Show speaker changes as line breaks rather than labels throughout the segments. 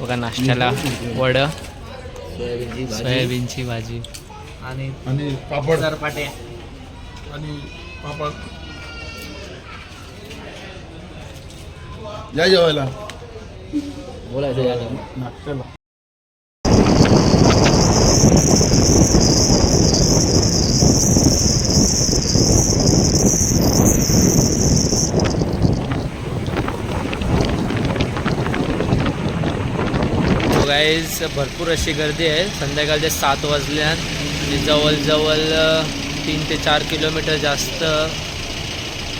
बघा नाश्त्याला वड
सोयाबीनची भाजी आणि
आणि पापड.
सरपाटे
आणि पापड. या जेवायला.
बोलायचं याला.
नाश्त्याला.
गाईज भरपूर अशी गर्दी आहे. संध्याकाळच्या सात वाजल्यात. आणि जवळजवळ तीन ते चार किलोमीटर जास्त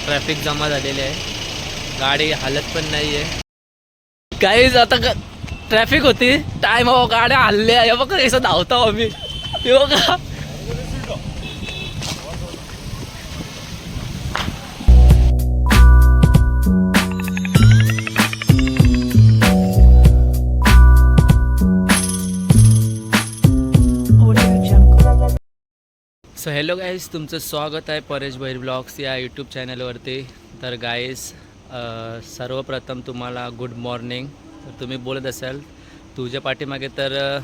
ट्रॅफिक जमा झालेले आहे. गाडी हालत पण नाही आहे गाईज आता ग ट्रॅफिक होती. टाईम गाड्या हल्ल्या. हे बघा कसं धावतो आम्ही. हे बघा. सो हॅलो गाईज तुमचं स्वागत आहे परेश भैर ब्लॉग्स या यूट्यूब चॅनलवरती तर गाईज सर्वप्रथम तुम्हाला गुड मॉर्निंग तर तुम्ही बोलत असाल तुझ्या पाठीमागे तर अ,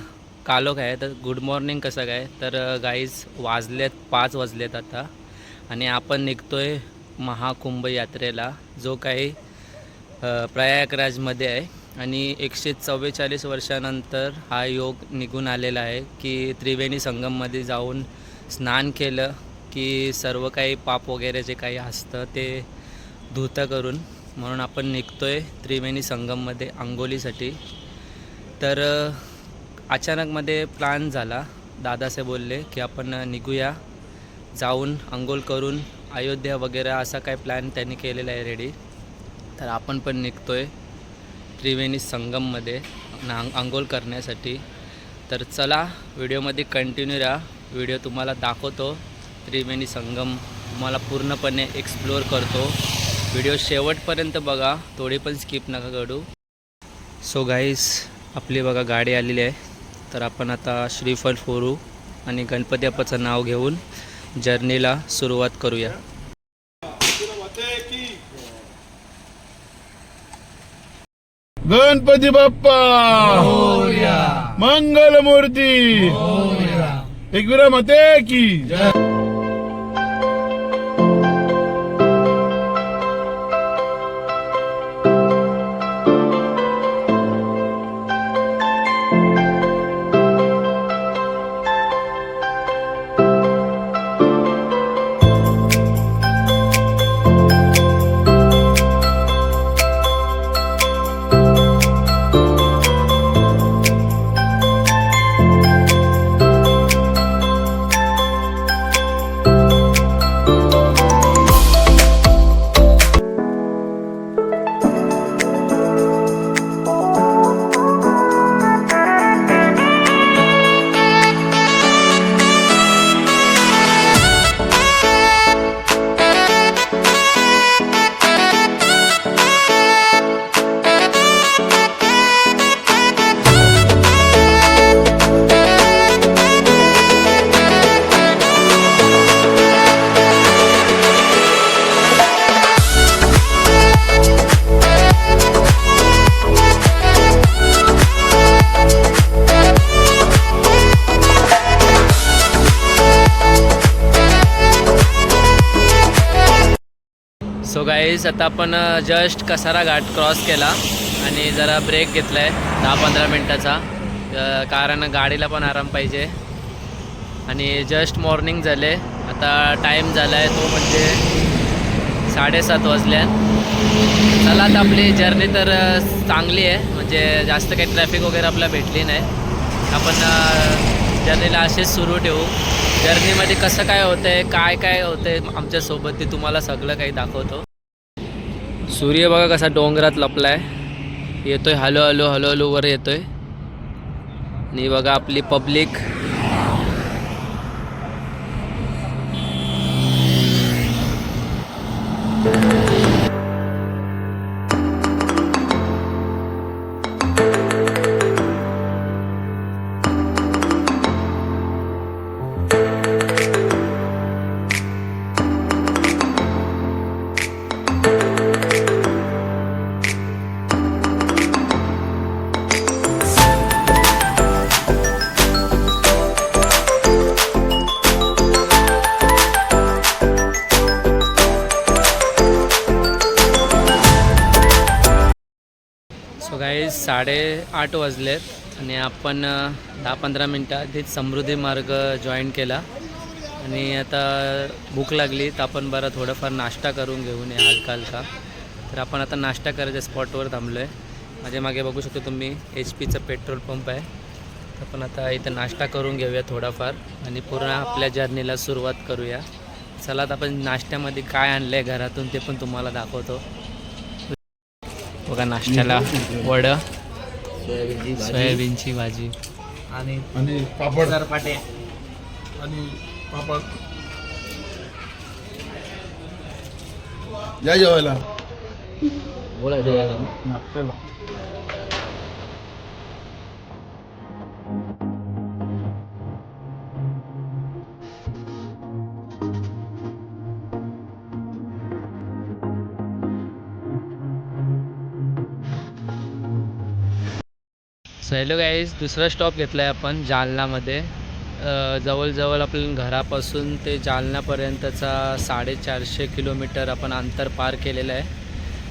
कालोख आहे तर गुड मॉर्निंग कसं काय? तर गाईज वाजलेत पाच वाजलेत आता. आणि आपण निघतो आहे महाकुंभ यात्रेला जो काही प्रयागराजमध्ये आहे. आणि एकशे चव्वेचाळीस वर्षानंतर हा योग निघून आलेला आहे की त्रिवेणी संगममध्ये जाऊन स्नान केलं की सर्व काही पाप वगैरे जे काही असतं ते धुतं करून म्हणून आपण निघतो आहे त्रिवेणी संगममध्ये आंघोलीसाठी तर अचानकमध्ये प्लॅन झाला. दादासे बोलले की आपण निघूया. जाऊन आंघोळ करून अयोध्या वगैरे असा काय प्लॅन त्यांनी केलेला आहे रेडी तर आपण पण निघतो आहे त्रिवेणी संगममध्ये ना आंघोळ करण्यासाठी. तर चला व्हिडिओमध्ये कंटिन्यू राहा. व्हिडिओ तुम्हाला दाखवतो. त्रिवेणी संगम तुम्हाला पूर्णपणे एक्सप्लोअर करतो. व्हिडिओ शेवटपर्यंत बघा. थोडी पण स्किप नका करू. सो गाईस आपली बघा गाडी आलेली आहे. तर आपण आता श्रीफल फोरू आणि गणपती बाप्पाचं नाव घेऊन जर्नीला सुरुवात करूया.
गणपती बाप्पा! मंगल Egura Mateki!
सो गाईज आता आपण जस्ट कसारा घाट क्रॉस केला आणि जरा ब्रेक घेतला आहे दहा पंधरा मिनटाचा कारण गाडीला पण आराम पाहिजे. आणि जस्ट मॉर्निंग झाले. आता टाईम झाला आहे तो म्हणजे साडेसात वाजल्या चला आता आपली जर्नी तर चांगली आहे. म्हणजे जास्त काही ट्रॅफिक वगैरे आपल्याला भेटली नाही. आपण जर्नीला असेच सुरू ठेवू. जर्नीमध्ये कसं काय होतं आहे काय काय होतं आहे आमच्यासोबत ते तुम्हाला सगळं काही दाखवतो. सूर्य बघा कसा डोंगरात लपलाय. येतोय हलो हलो हलो हलो वर येतोय. आणि बघा आपली पब्लिक. साडेआठ वाजलेत आणि आपण दहा पंधरा मिनटं आधीच समृद्धी मार्ग जॉईन केला. आणि आता भूक लागली तर आपण बरं थोडंफार नाश्ता करून घेऊन या हलका हलका तर आपण आता नाश्ता करायच्या स्पॉटवर थांबलो आहे माझ्या मागे बघू शकतो तुम्ही एच पीचं पेट्रोल पंप आहे. आपण आता इथं नाश्ता करून घेऊया थोडाफार आणि पूर्ण आपल्या जर्नीला सुरुवात करूया. चला आता आपण नाश्त्यामध्ये काय आणलं आहे घरातून ते पण तुम्हाला दाखवतो. बघा नाश्त्याला वडं
सोयाबीनची भाजी.
सोयाबीनची भाजी
आणि
आणि पापड.
सरपाटे
आणि पापड. या जेवायला.
बोलायचं
हॅलो गाईज दुसरा स्टॉप घेतला आहे आपण जालनामध्ये. जवळजवळ आपण घरापासून ते जालनापर्यंतचा साडेचारशे किलोमीटर आपण अंतर पार केलेलं आहे.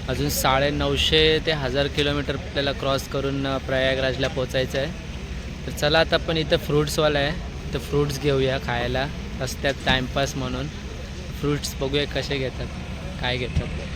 अजून साडे नऊशे ते हजार किलोमीटर आपल्याला क्रॉस करून प्रयागराजला पोचायचं आहे. तर चला आता आपण इथं फ्रूट्सवाला आहे. तर फ्रूट्स घेऊया खायला. रस्त्यात टाईमपास म्हणून. फ्रूट्स बघूया कसे घेतात काय घेतात.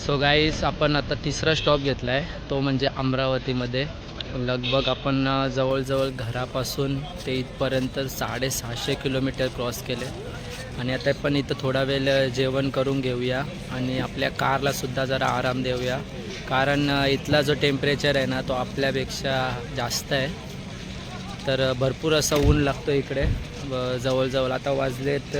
सो गाईस आपण आता तिसरा स्टॉप घेतला आहे तो म्हणजे अमरावतीमध्ये. लगभग आपण जवळजवळ घरापासून ते इथपर्यंत साडेसहाशे किलोमीटर क्रॉस केले. आणि आता पण इथं थोडा वेळ जेवण करून घेऊया. आणि आपल्या कारला सुद्धा जरा आराम देऊया. कारण इथला जो टेम्परेचर आहे ना तो आपल्यापेक्षा जास्त आहे. तर भरपूर असं ऊन लागतो इकडे. जवळजवळ आता वाजलेत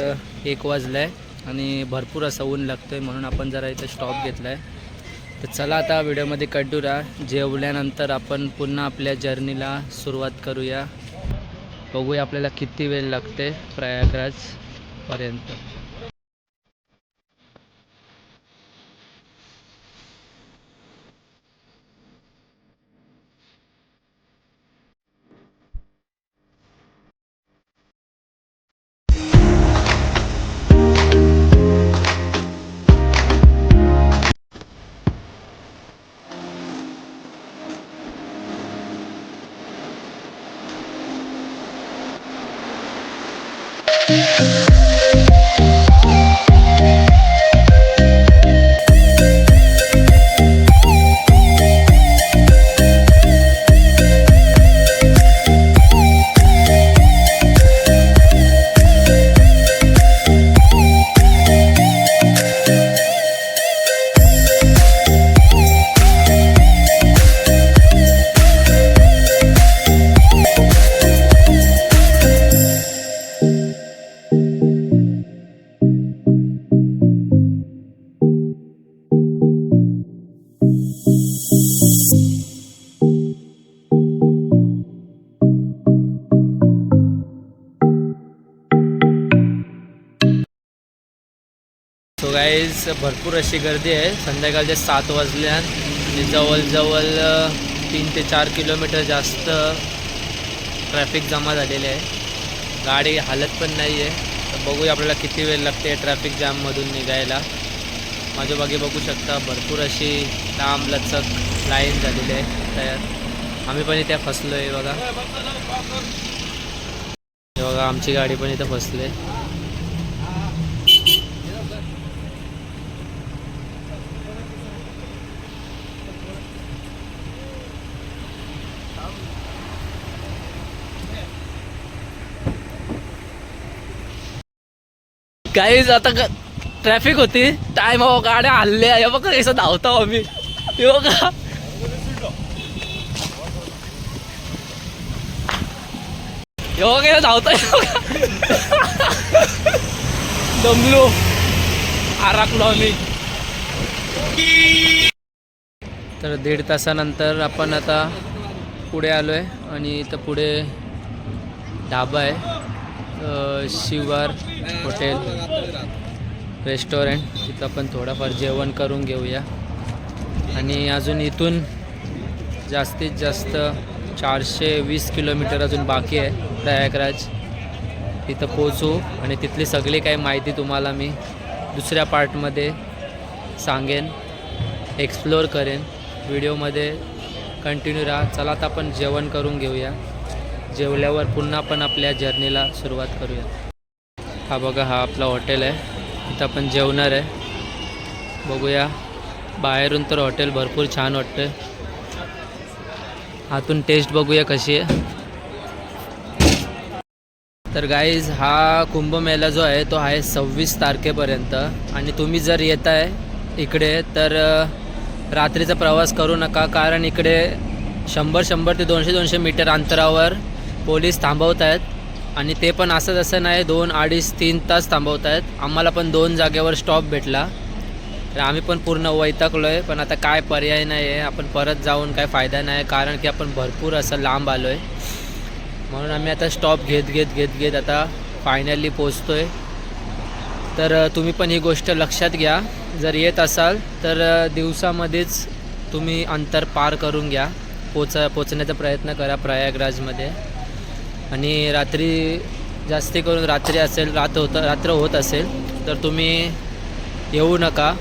एक वाजलं आहे आणि भरपूर असं ऊन लागतो आहे म्हणून आपण जरा इथं स्टॉप घेतला आहे तर चला आता व्हिडिओमध्ये कटूरा जेवल्यानंतर आपण पुन्हा आपल्या जर्नीला सुरुवात करूया. बघूया आपल्याला किती वेळ लागते प्रयागराजपर्यंत Yeah. गाईज भरपूर अशी गर्दी आहे. संध्याकाळच्या सात वाजल्या जवळजवळ तीन ते चार किलोमीटर जास्त ट्रॅफिक जमा झालेले आहे. गाडी हालत पण नाही आहे तर बघूया आपल्याला किती वेळ लागते ट्रॅफिक जाममधून निघायला. माझ्या बागे बघू शकता भरपूर अशी लांब लचक लाईन झालेली आहे. तयार आम्ही पण इथे फसलो आहे बघा. हे बघा आमची गाडी पण इथं फसली. काहीच आता ट्रॅफिक होती. टाइम हो गाड्या हल्ल्या. हे बघा कसं धावतो आम्ही. हे बघा. हे कसं धावतोय. दमलो. आराकलो आम्ही. तर दीड तासानंतर आपण आता पुढे आलो आहे आणि इथं पुढे ढाबा आहे. शिवार हॉटेल रेस्टॉरंट तिथं आपण थोडंफार जेवण करून घेऊया. आणि अजून इथून जास्तीत जास्त चारशे वीस किलोमीटर अजून बाकी आहे प्रयागराज. तिथं पोचू आणि तिथली सगळी काही माहिती तुम्हाला मी दुसऱ्या पार्टमध्ये सांगेन एक्सप्लोअर करेन. व्हिडिओमध्ये कंटिन्यू राहा. चला आता आपण जेवण करून घेऊया. जेवल्यावर पुन्हा आपण आपल्या जर्नीला सुरुवात करूया. हा बघा हा आपला हॉटेल आहे. इथं आपण जेवणार आहे. बघूया. बाहेरून तर हॉटेल भरपूर छान वाटतं आतून टेस्ट बघूया कशी आहे. तर गाईज हा कुंभमेळा जो आहे तो आहे सव्वीस तारखेपर्यंत. आणि तुम्ही जर येत आहे इकडे तर रात्रीचा प्रवास करू नका. कारण इकडे शंभर शंभर ते दोनशे दोनशे मीटर अंतरावर पोलीस थांबवत आहेत. आणि ते पण असंच असं नाही दोन अडीच तीन तास थांबवत आहेत. आम्हाला पण दोन जागेवर स्टॉप भेटला. तर आम्ही पण पूर्ण वैतकलो आहे पण आता काय पर्याय नाही आहे आपण परत जाऊन काय फायदा नाही कारण की आपण भरपूर असं लांब आलो आहे म्हणून आम्ही आता स्टॉप घेत घेत घेत घेत आता फायनली पोचतो आहे तर तुम्ही पण ही गोष्ट लक्षात घ्या. जर येत असाल तर दिवसामध्येच तुम्ही अंतर पार करून घ्या. पोच पोचण्याचा प्रयत्न करा प्रयागराजमध्ये. आणि रात्री जास्ती करून रात्री असेल रात्र होतं रात्र होत असेल तर तुम्ही येऊ नका.